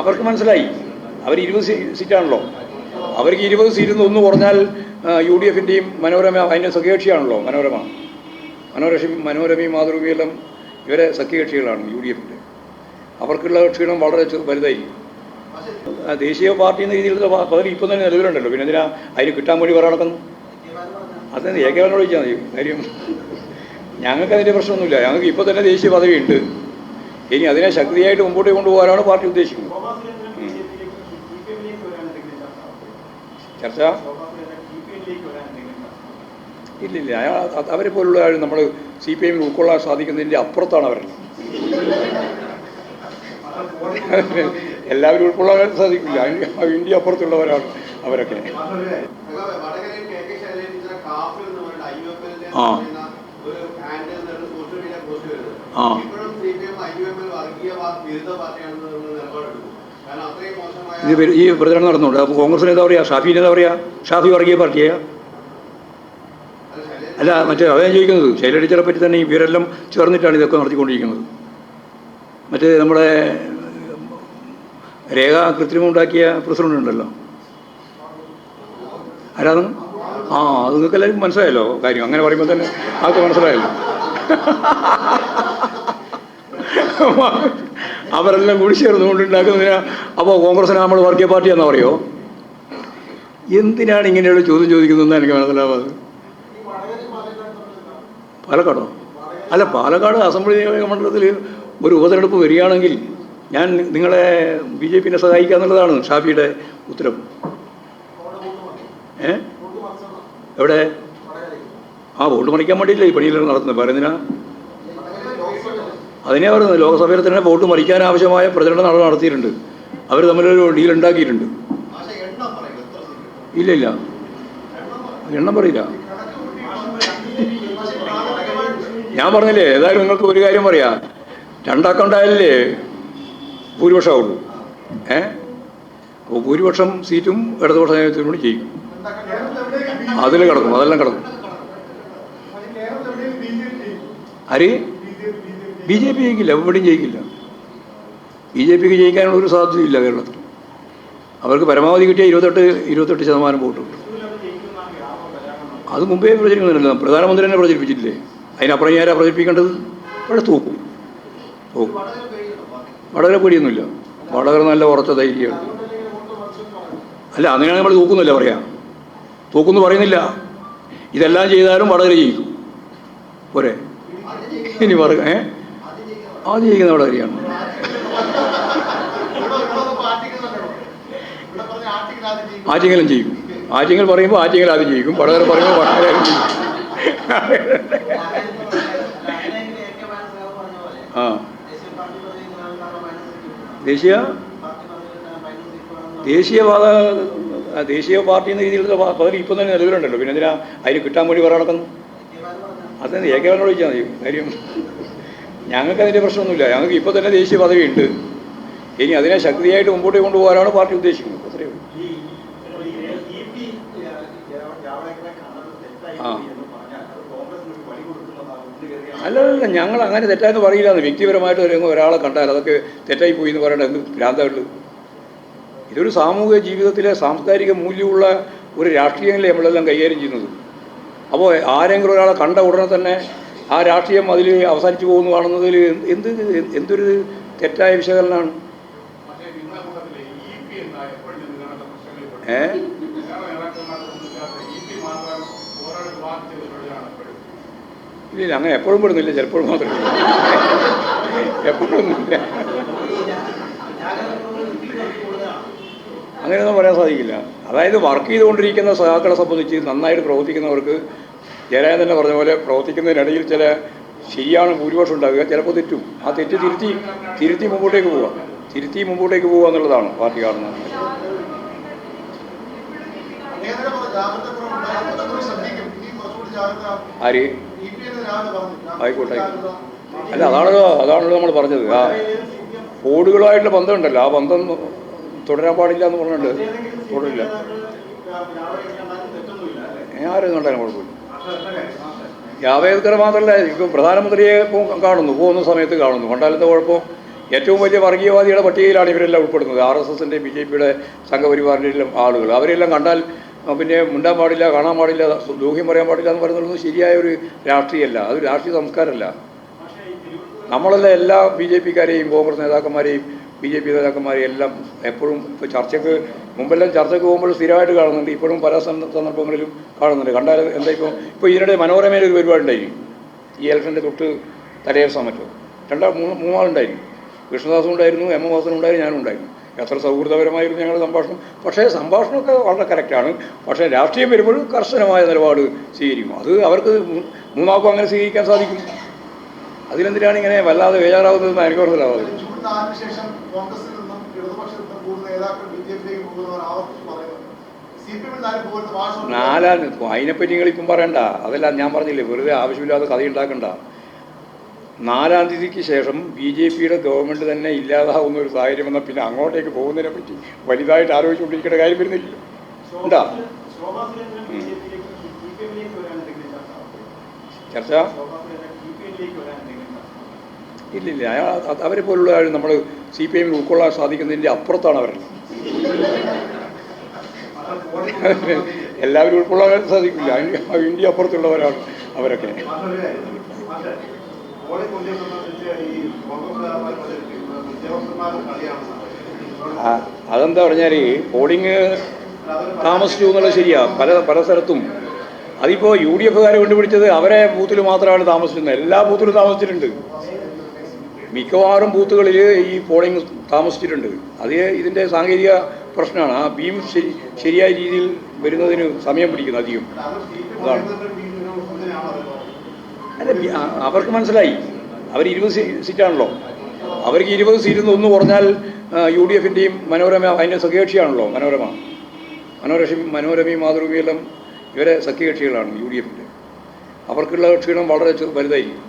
അവർക്ക് മനസ്സിലായി. അവർ ഇരുപത് സീറ്റാണല്ലോ. അവർക്ക് ഇരുപത് സീറ്റിൽ നിന്ന് ഒന്ന് കുറഞ്ഞാൽ യു ഡി എഫിന്റെയും മനോരമ അതിന്റെ സഖ്യകക്ഷിയാണല്ലോ മനോരമ. മനോരമ മനോരമയും മാതൃഭൂമിയെല്ലാം ഇവരെ സഖ്യകക്ഷികളാണ് യു ഡി എഫിന്റെ അവർക്കുള്ള ക്ഷീണം വളരെ വലുതായിരിക്കും. ദേശീയ പാർട്ടി എന്ന രീതിയിലുള്ള പദവി ഇപ്പം തന്നെ നിലവിലുണ്ടല്ലോ. പിന്നെ എന്തിനാ അതിന് കിട്ടാൻ വേണ്ടി വേറെ നടക്കുന്നു? അത് ഏകവനോട് ചോദിച്ചാൽ മതി. കാര്യം ഞങ്ങൾക്ക് അതിന്റെ പ്രശ്നമൊന്നുമില്ല. ഞങ്ങൾക്ക് ഇപ്പോൾ തന്നെ ദേശീയ പദവി ഉണ്ട് ഇനി അതിനെ ശക്തിയായിട്ട് മുമ്പോട്ട് കൊണ്ടുപോകാനാണ് പാർട്ടി ഉദ്ദേശിക്കുന്നത്. ചർച്ച ഇല്ലില്ല അയാൾ അവരെ പോലുള്ള ആൾ നമ്മൾ സി പി എമ്മിൽ ഉൾക്കൊള്ളാൻ സാധിക്കുന്നതിന്റെ അപ്പുറത്താണ് അവരെല്ലാം എല്ലാവരും ഉൾക്കൊള്ളാൻ സാധിക്കില്ല ഇന്ത്യ അപ്പുറത്തുള്ളവരാണ് അവരൊക്കെ ആ. ആ. ഇത് ഈ പ്രചരണം നടന്നുണ്ട് അപ്പോൾ കോൺഗ്രസിന് എന്താ പറയുക ഷാഫിന് എന്താ പറയുക ഷാഫി വർഗീയ പാർട്ടിയാ. അല്ല മറ്റേ അതാണ് ചോദിക്കുന്നത്. ശൈല ടീച്ചറെ പറ്റി തന്നെ ഇവരെല്ലാം ചേർന്നിട്ടാണ് ഇതൊക്കെ നടത്തിക്കൊണ്ടിരിക്കുന്നത്. മറ്റേ നമ്മുടെ രേഖ കൃത്രിമം ഉണ്ടാക്കിയ പ്രസിഡന്റ് ഉണ്ടല്ലോ. ആരാണ്? ആ അത് നിങ്ങൾക്ക് എല്ലാവർക്കും മനസ്സിലായല്ലോ കാര്യം. അങ്ങനെ പറയുമ്പോൾ തന്നെ ആൾക്ക് മനസ്സിലായല്ലോ. അവരെല്ലാം കൂടി ചേർന്നുകൊണ്ട് ഉണ്ടാക്കുന്നതിനാ അപ്പോൾ കോൺഗ്രസിനെ നമ്മൾ വർഗീയ പാർട്ടി പാർട്ടിയാണെന്ന് പറയോ? എന്തിനാണ് ഇങ്ങനെയുള്ള ചോദ്യം ചോദിക്കുന്നതെന്ന് എനിക്ക് മനസ്സിലാവാതെ. പാലക്കാടോ? അല്ല പാലക്കാട് അസംബ്ലി നിയോജക മണ്ഡലത്തിൽ ഒരു ഉപതെരഞ്ഞെടുപ്പ് വരികയാണെങ്കിൽ ഞാൻ നിങ്ങളെ ബി ജെ പിനെ സഹായിക്കുക എന്നുള്ളതാണ് ഷാഫിയുടെ ഉത്തരം. ഏ? എവിടെ? ആ വോട്ട് മറിക്കാൻ വേണ്ടിയില്ല ഈ പണിയെല്ലാം നടത്തുന്നത് പറയുന്നതിനാ അതിനെ പറയുന്നത് ലോക്സഭയിൽ തന്നെ വോട്ട് മറിക്കാൻ ആവശ്യമായ പ്രചരണം നട നടത്തിയിട്ടുണ്ട്. അവർ തമ്മിലൊരു ഡീൽ ഉണ്ടാക്കിയിട്ടുണ്ട്. ഇല്ല ഇല്ല. എണ്ണം പറയില്ല. ഞാൻ പറഞ്ഞില്ലേ ഏതായാലും നിങ്ങൾക്ക് ഒരു കാര്യം പറയാം. രണ്ടക്കൗണ്ടായാലേ ഭൂരിപക്ഷമാവുള്ളൂ ഏ? അപ്പോൾ ഭൂരിപക്ഷം സീറ്റും ഇടതുപക്ഷ നേതൃത്വത്തിനോട് ചെയ്യും അതിൽ കിടക്കും അതെല്ലാം കിടക്കും. ആര്? ബി ജെ പി ജയിക്കില്ല എവിടെയും ജയിക്കില്ല. ബി ജെ പിക്ക് ജയിക്കാനുള്ള ഒരു സാധ്യതയില്ല കേരളത്തിൽ. അവർക്ക് പരമാവധി കിട്ടിയ ഇരുപത്തെട്ട് ഇരുപത്തെട്ട് ശതമാനം വോട്ടുണ്ട് അത് മുമ്പേ പ്രചരിക്കുന്നില്ല പ്രധാനമന്ത്രി തന്നെ പ്രചരിപ്പിച്ചിട്ടില്ലേ? അതിനപ്പുറം ഞാൻ പ്രചരിപ്പിക്കേണ്ടത്? ഇവിടെ തൂക്കും. തൂക്കും. വടകര പേടിയൊന്നുമില്ല. വടകര നല്ല ഉറച്ച ധൈര്യമാണ്. അല്ല അങ്ങനെയാണ് നമ്മൾ തൂക്കുന്നില്ല പറയാം. തൂക്കുന്ന് പറയുന്നില്ല. ഇതെല്ലാം ചെയ്താലും വടകര ജയിക്കും. പോരെ? ഇനി പറ ഏ? ആദ്യം അവിടെ കാര്യമാണ് ആറ്റിങ്ങലും ചെയ്യും ആറ്റിങ്ങൽ പറയുമ്പോൾ ആറ്റിങ്ങൽ ആദ്യം ചെയ്യും വടകര പറയുമ്പോൾ വടകര ചെയ്യും ആ. ദേശീയ? ദേശീയവാദ ദേശീയ പാർട്ടി എന്ന രീതിയിലുള്ള പദവി ഇപ്പം തന്നെ നിലവിലുണ്ടല്ലോ. പിന്നെ എന്തിനാ അതിന് കിട്ടാൻ വേണ്ടി വേറെ നടക്കുന്നു അത് ഏകവനോട് ചോദിച്ചാൽ മതി. കാര്യം ഞങ്ങൾക്ക് അതിന്റെ പ്രശ്നമൊന്നുമില്ല. ഞങ്ങൾക്ക് ഇപ്പോൾ തന്നെ ദേശീയ പദവി ഉണ്ട് ഇനി അതിനെ ശക്തിയായിട്ട് മുമ്പോട്ട് കൊണ്ടുപോകാനാണ് പാർട്ടി ഉദ്ദേശിക്കുന്നത്. അത്രയേ ഉള്ളൂ. ആ അല്ല അല്ല ഞങ്ങൾ അങ്ങനെ തെറ്റാന്ന് പറയില്ല. വ്യക്തിപരമായിട്ട് ഒരു ഒരാളെ കണ്ടാൽ അതൊക്കെ തെറ്റായി പോയി എന്ന് പറയേണ്ട എന്ത് ഭ്രാന്തമുള്ളൂ ഇതൊരു സാമൂഹിക ജീവിതത്തിലെ സാംസ്കാരിക മൂല്യമുള്ള ഒരു രാഷ്ട്രീയങ്ങളെ നമ്മളെല്ലാം കൈകാര്യം ചെയ്യുന്നത്. അപ്പോൾ ആരെങ്കിലും ഒരാളെ കണ്ട ഉടനെ തന്നെ ആ രാഷ്ട്രീയം അതിൽ അവസാനിച്ചു പോകുന്നു കാണുന്നതിൽ എന്ത് എന്തൊരു തെറ്റായ വിശകലനമാണ്? ഏ? ഇല്ല അങ്ങനെ എപ്പോഴും പെടുന്നില്ല ചിലപ്പോഴും മാത്രമേ എപ്പോഴൊന്നുമില്ല അങ്ങനെയൊന്നും പറയാൻ സാധിക്കില്ല. അതായത് വർക്ക് ചെയ്തുകൊണ്ടിരിക്കുന്ന സഹാക്കളെ സംബന്ധിച്ച് നന്നായിട്ട് പ്രവർത്തിക്കുന്നവർക്ക് ജയരാജൻ തന്നെ പറഞ്ഞ പോലെ പ്രവർത്തിക്കുന്നതിനിടയിൽ ചില ശരിയാണ് ഭൂരിപക്ഷം ഉണ്ടാകുക ചിലപ്പോൾ തെറ്റും. ആ തെറ്റ് തിരുത്തി തിരുത്തി മുമ്പോട്ടേക്ക് പോവുക. തിരുത്തി മുമ്പോട്ടേക്ക് പോവുക എന്നുള്ളതാണ് പാർട്ടി കാണുന്നത് ആര്? ആയിക്കോട്ടെ. അല്ല അതാണല്ലോ അതാണല്ലോ നമ്മൾ പറഞ്ഞത്. ആ കോഡുകളായിട്ടുള്ള ബന്ധമുണ്ടല്ലോ. ആ ബന്ധം തുടരാൻ പാടില്ല എന്ന് പറഞ്ഞിട്ടുണ്ട്. തുടരില്ല. ആരും കണ്ടാലും കുഴപ്പമില്ല. ജാവേദ്കർ മാത്രമല്ല ഇപ്പം പ്രധാനമന്ത്രിയെ ഇപ്പോൾ കാണുന്നു പോകുന്ന സമയത്ത് കാണുന്നു. കണ്ടാലത്തെ കുഴപ്പം ഏറ്റവും വലിയ വർഗീയവാദിയുടെ പട്ടികയിലാണ് ഇവരെല്ലാം ഉൾപ്പെടുന്നത്. ആർ എസ് എസിന്റെ ബി ജെ പിയുടെ സംഘപരിവാറിന്റെ എല്ലാം ആളുകൾ. അവരെല്ലാം കണ്ടാൽ പിന്നെ മുണ്ടാൻ പാടില്ല കാണാൻ പാടില്ല ദൂഹ്യം പറയാൻ പാടില്ല എന്ന് പറയുന്നത് ശരിയായ ഒരു രാഷ്ട്രീയമല്ല അതൊരു രാഷ്ട്രീയ സംസ്കാരമല്ല. നമ്മളെല്ലാം എല്ലാ ബി ജെ പിക്കാരെയും കോൺഗ്രസ് നേതാക്കന്മാരെയും ബി ജെ പി നേതാക്കന്മാരെ എല്ലാം എപ്പോഴും ഇപ്പോൾ ചർച്ചയ്ക്ക് മുമ്പെല്ലാം ചർച്ചയ്ക്ക് പോകുമ്പോൾ സ്ഥിരമായിട്ട് കാണുന്നുണ്ട്. ഇപ്പോഴും പല സന്ദർഭങ്ങളിലും കാണുന്നുണ്ട്. കണ്ടാൽ എന്താ ഇപ്പോൾ ഇപ്പോൾ ഇതിനിടെ മനോരമയിൽ ഒരു പരിപാടി ഉണ്ടായിരുന്നു ഈ ഇലക്ഷന്റെ തൊട്ട് തലേ ദിവസം മറ്റോ. രണ്ടാ മൂന്ന് മൂന്നാളുണ്ടായിരുന്നു. കൃഷ്ണദാസും ഉണ്ടായിരുന്നു എം എം വാസനും ഉണ്ടായിരുന്നു ഞാനും ഉണ്ടായിരുന്നു. എത്ര സൗഹൃദപരമായിരുന്നു ഞങ്ങളുടെ സംഭാഷണം. പക്ഷേ സംഭാഷണമൊക്കെ വളരെ കറക്റ്റാണ്. പക്ഷേ രാഷ്ട്രീയം വരുമ്പോൾ കർശനമായ നിലപാട് സ്വീകരിക്കും. അത് അവർക്ക് മൂന്നാൾക്കും അങ്ങനെ സ്വീകരിക്കാൻ സാധിക്കും. അതിലെന്തിനാണ് ഇങ്ങനെ വല്ലാതെ വേജാറാവുന്നതെന്ന് എനിക്ക് മനസ്സിലാവാതെ നാലിന് ശേഷം കോൺഗ്രസിൽ നിന്നും ഇടതുപക്ഷത്തിൽ നിന്നും കൂടുതൽ നേതാക്കൾ ബി ജെ പിയിലേക്ക് പോകുന്നവർ ആവർത്തിച്ച് പറയുന്നത് സി നാല് പോകുന്ന വാശം നാലാം അതിനെപ്പറ്റി നിങ്ങൾ ഇപ്പം പറയണ്ട. അതല്ല ഞാൻ പറഞ്ഞില്ലേ വെറുതെ ആവശ്യമില്ലാതെ കഥ ഉണ്ടാക്കണ്ട. നാലാം തീയതിക്ക് ശേഷം ബി ജെ പിയുടെ ഗവൺമെന്റ് തന്നെ ഇല്ലാതാവുന്ന ഒരു സാഹചര്യം വന്നാൽ പിന്നെ അങ്ങോട്ടേക്ക് പോകുന്നതിനെ പറ്റി വലുതായിട്ട് ആലോചിച്ചുകൊണ്ടിരിക്കേണ്ട കാര്യം വരുന്നില്ല. ഉണ്ടാ? ചർച്ച? ഇല്ലില്ല അയാൾ അവരെ പോലുള്ള ആൾ നമ്മൾ സി പി എമ്മിൽ ഉൾക്കൊള്ളാൻ സാധിക്കുന്നതിന്റെ അപ്പുറത്താണ് അവരെല്ലാം എല്ലാവരും ഉൾക്കൊള്ളാൻ സാധിക്കില്ല ഇന്ത്യ അപ്പുറത്തുള്ളവരാണ് അവരൊക്കെ. അതെന്താ പറഞ്ഞാൽ പോളിങ് താമസിച്ചു എന്നുള്ളത് ശരിയാ പല പല സ്ഥലത്തും. അതിപ്പോൾ യു ഡി എഫുകാരെ കണ്ടുപിടിച്ചത് അവരെ ബൂത്തിൽ മാത്രമാണ് താമസിച്ചിരുന്നത് എല്ലാ ബൂത്തിലും താമസിച്ചിട്ടുണ്ട്. മിക്കവാറും ബൂത്തുകളിൽ ഈ പോളിംഗ് താമസിച്ചിട്ടുണ്ട്. അത് ഇതിന്റെ സാങ്കേതിക പ്രശ്നമാണ്. ആ ബീം ശരി ശരിയായ രീതിയിൽ വരുന്നതിന് സമയം പിടിക്കുന്നു അധികം. അതാണ്. അല്ല അവർക്ക് മനസ്സിലായി. അവർ ഇരുപത് സീറ്റാണല്ലോ. അവർക്ക് ഇരുപത് സീറ്റിൽ ഒന്ന് കുറഞ്ഞാൽ യു ഡി എഫിന്റെയും മനോരമ അതിന്റെ സഖ്യകക്ഷിയാണല്ലോ മനോരമ. മനോരമ മനോരമയും മാതൃഭൂമിയെല്ലാം ഇവരെ സഖ്യകക്ഷികളാണ് യു ഡി എഫിന്റെ അവർക്കുള്ള ക്ഷീണം വളരെ വലുതായിരിക്കും.